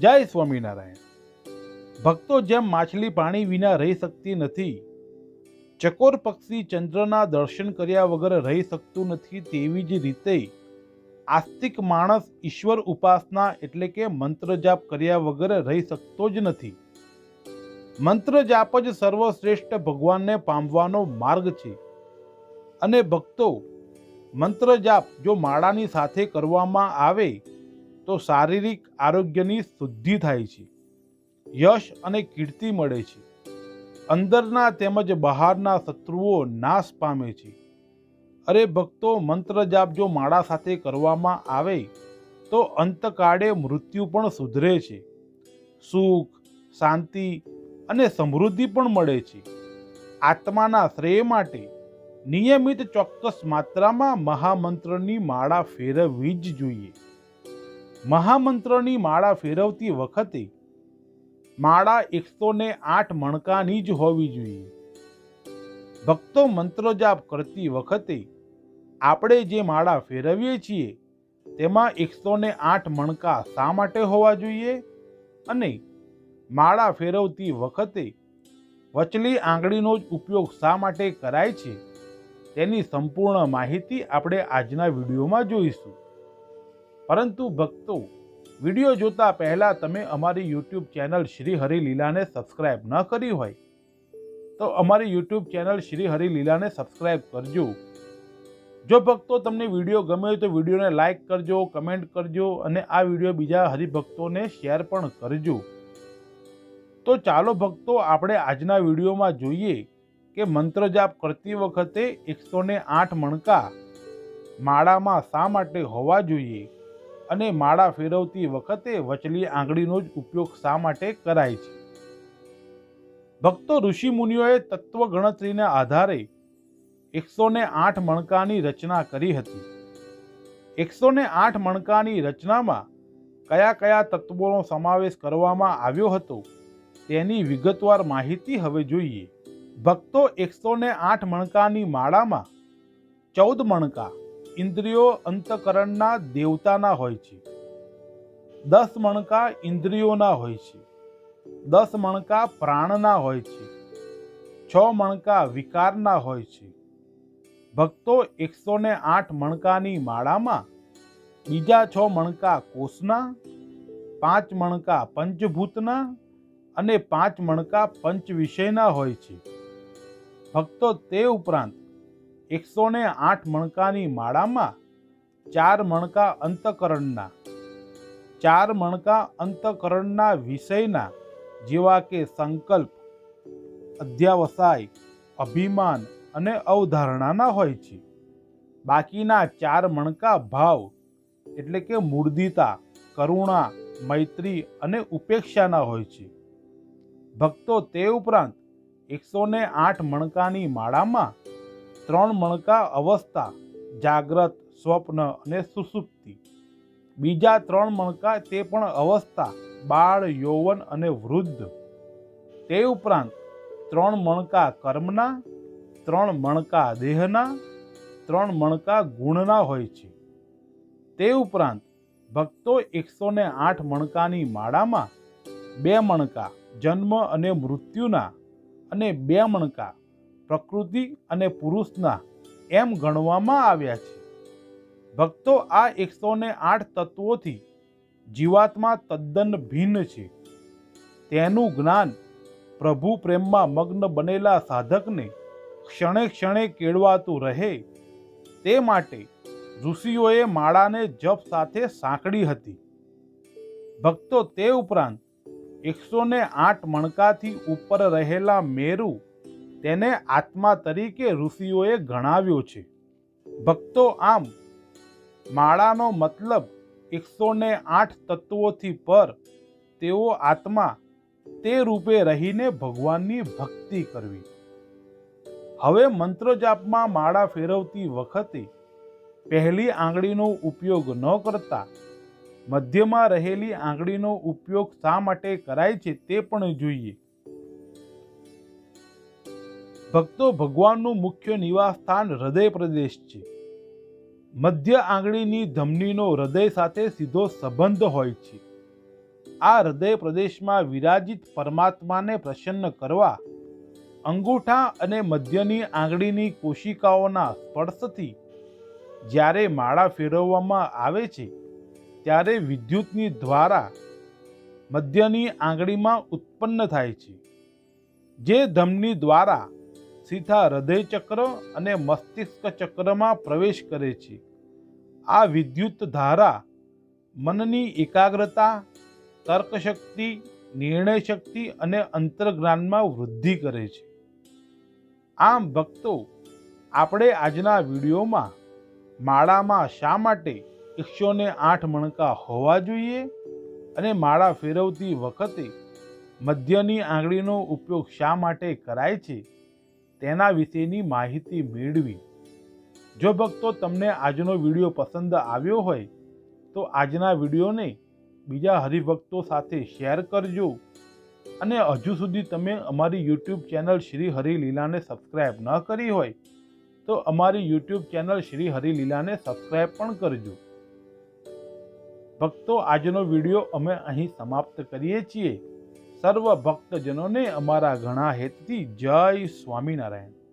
જય સ્વામિનારાયણ. ભક્તો જેમ માછલી પાણી વિના રહી શકતી નથી, ચકોર પક્ષી ચંદ્રના દર્શન કર્યા વગર રહી શકતું નથી તેવી જ રીતે આસ્તિક માણસ ઈશ્વર ઉપાસના એટલે કે મંત્ર જાપ કર્યા વગર રહી શકતો જ નથી. મંત્ર જાપ જ સર્વશ્રેષ્ઠ ભગવાનને પામવાનો માર્ગ છે. અને ભક્તો, મંત્ર જાપ જો માળાની સાથે કરવામાં આવે તો શારીરિક આરોગ્યની શુદ્ધિ થાય છે. યશ અને કીર્તિ મળે છે. અંદરના તેમજ બહારના શત્રુઓ નાશ પામે છે. અરે ભક્તો, મંત્ર જાપ જો માળા સાથે કરવામાં આવે, તો અંતકાળે મૃત્યુ પણ સુધરે છે. સુખ, શાંતિ અને સમૃદ્ધિ પણ મળે છે. આત્માના શ્રેય માટે નિયમિત ચોક્કસ માત્રામાં મહામંત્રની માળા ફેરવવી જ જોઈએ. મહામંત્રની માળા ફેરવતી વખતે માળા એકસો ને આઠ મણકાની જ હોવી જોઈએ. ભક્તો મંત્ર જાપ કરતી વખતે આપણે જે માળા ફેરવીએ છીએ, તેમાં એકસો ને આઠ મણકા શા માટે હોવા જોઈએ? અને માળા ફેરવતી વખતે વચલી આંગળીનો જ ઉપયોગ શા માટે કરાય છે? તેની સંપૂર્ણ માહિતી આપણે આજના વિડીયોમાં જોઈશું. પરંતુ ભક્તો, વીડિયો જોતા પહેલાં તમે અમારી યુટ્યુબ ચેનલ શ્રી હરિ લીલાને સબસ્ક્રાઇબ ન કરી હોય, તો અમારી યુટ્યુબ ચેનલ શ્રી હરિ લીલાને સબસ્ક્રાઇબ કરજો. જો ભક્તો તમને વીડિયો ગમે હોય તો વિડીયોને લાઇક કરજો કમેન્ટ કરજો અને આ વીડિયો બીજા હરિભક્તોને શેર પણ કરજો. તો ચાલો ભક્તો, આપણે આજના વિડીયોમાં જોઈએ કે મંત્ર જાપ કરતી વખતે એકસો ને આઠ મણકા માળામાં શા માટે હોવા જોઈએ? અને માળા ફેરવતી વખતે વચલી આંગળીનો જ ઉપયોગ શા માટે કરાય છે? ભક્તો ઋષિ મુનિઓએ તત્વ ગણતરીના આધારે એકસો ને આઠ મણકાની રચના કરી હતી. એકસો ને આઠ મણકાની રચનામાં કયા કયા તત્વોનો સમાવેશ કરવામાં આવ્યો હતો તેની વિગતવાર માહિતી હવે જોઈએ. ભક્તો એકસો ને આઠ મણકાની માળામાં ચૌદ મણકા ઇન્દ્રિયો અંતકરણના દેવતાના હોય છે. દસ મણકા ઇન્દ્રિયોના હોય છે. દસ મણકા પ્રાણના હોય છે. છ મણકા વિકારના હોય છે. ભક્તો એકસો ને આઠ મણકાની માળામાં, બીજા છ મણકા કોષના, પાંચ મણકા પંચભૂતના અને પાંચ મણકા પંચ વિષયના હોય છે. ભક્તો તે ઉપરાંત એકસો ને આઠ મણકાની માળામાં ચાર મણકા અંતકરણના, ચાર મણકા અંતકરણના વિષયના જેવા કે સંકલ્પ, અધ્યાવસાય, અભિમાન અને અવધારણાના હોય છે. બાકીના ચાર મણકા ભાવ એટલે કે મૂર્ધિતા, કરુણા, મૈત્રી અને ઉપેક્ષાના હોય છે. ભક્તો તે ઉપરાંત એકસો ને આઠ મણકાની માળામાં ત્રણ મણકા અવસ્થા, જાગ્રત, સ્વપ્ન અને સુસુપ્તિ. બીજા ત્રણ મણકા તે પણ અવસ્થા, બાળ, યૌવન અને વૃદ્ધ. તે ઉપરાંત ત્રણ મણકા કર્મના, ત્રણ મણકા દેહના, ત્રણ મણકા ગુણના હોય છે. તે ઉપરાંત ભક્તો એકસો ને આઠ મણકાની માળામાં બે મણકા જન્મ અને મૃત્યુના અને બે મણકા પ્રકૃતિ અને પુરુષના એમ ગણવામાં આવ્યા છે. ભક્તો આ એકસો ને આઠ તત્વોથી જીવાત્મા તદ્દન ભિન્ન છે. તેનું જ્ઞાન પ્રભુ પ્રેમમાં મગ્ન બનેલા સાધકને ક્ષણે ક્ષણે કેળવાતું રહે તે માટે ઋષિઓએ માળાને જપ સાથે સાંકળી હતી. ભક્તો તે ઉપરાંત એકસો ને આઠ મણકાથી ઉપર રહેલા મેરુ તેને આત્મા તરીકે ઋષિઓએ ગણાવ્યો છે. ભક્તો આમ, માળાનો મતલબ એકસો ને આઠ તત્વોથી પર તેઓ આત્મા તે રૂપે રહીને ભગવાનની ભક્તિ કરવી. હવે મંત્રજાપમાં માળા ફેરવતી વખતે પહેલી આંગળીનો ઉપયોગ ન કરતા, મધ્યમાં રહેલી આંગળીનો ઉપયોગ શા માટે કરાય છે તે પણ જોઈએ. ભક્તો ભગવાનનું મુખ્ય નિવાસ સ્થાન હૃદય પ્રદેશ છે. મધ્ય આંગળીની ધમનીનો હૃદય સાથે સીધો સંબંધ હોય છે. આ હૃદય પ્રદેશમાં વિરાજિત પરમાત્માને પ્રસન્ન કરવા, અંગૂઠા અને મધ્યની આંગળીની કોશિકાઓના સ્પર્શથી જ્યારે માળા ફેરવવામાં આવે છે, ત્યારે વિદ્યુતની દ્વારા મધ્યની આંગળીમાં ઉત્પન્ન થાય છે. જે ધમની દ્વારા સીધા હૃદય ચક્ર અને મસ્તિષ્ક ચક્રમાં પ્રવેશ કરે છે. આ વિદ્યુત ધારા મનની એકાગ્રતા, તર્કશક્તિ, નિર્ણય શક્તિ અને અંતર્જ્ઞાનમાં વૃદ્ધિ કરે છે. આમ ભક્તો, આપણે આજના વિડીયોમાં માળામાં શા માટે એકસો ને આઠ મણકા હોવા જોઈએ અને માળા ફેરવતી વખતે મધ્યની આંગળીનો ઉપયોગ શા માટે કરાય છે? તેના વિશેની માહિતી મેળવી. જો ભક્તો તમને આજનો વીડિયો પસંદ આવ્યો હોય, તો આજના વિડીયોને બીજા હરિભક્તો સાથે શેર કરજો. અને હજુ સુધી તમે અમારી યુટ્યુબ ચેનલ શ્રી હરિલીલાને સબસ્ક્રાઈબ ન કરી હોય, તો અમારી યુટ્યુબ ચેનલ શ્રી હરિલીલાને સબસ્ક્રાઈબ પણ કરજો. ભક્તો, આજનો વીડિયો અમે અહીં સમાપ્ત કરીએ છીએ. સર્વ ભક્તજનોને અમારા ઘણા હેતથી જય સ્વામિનારાયણ.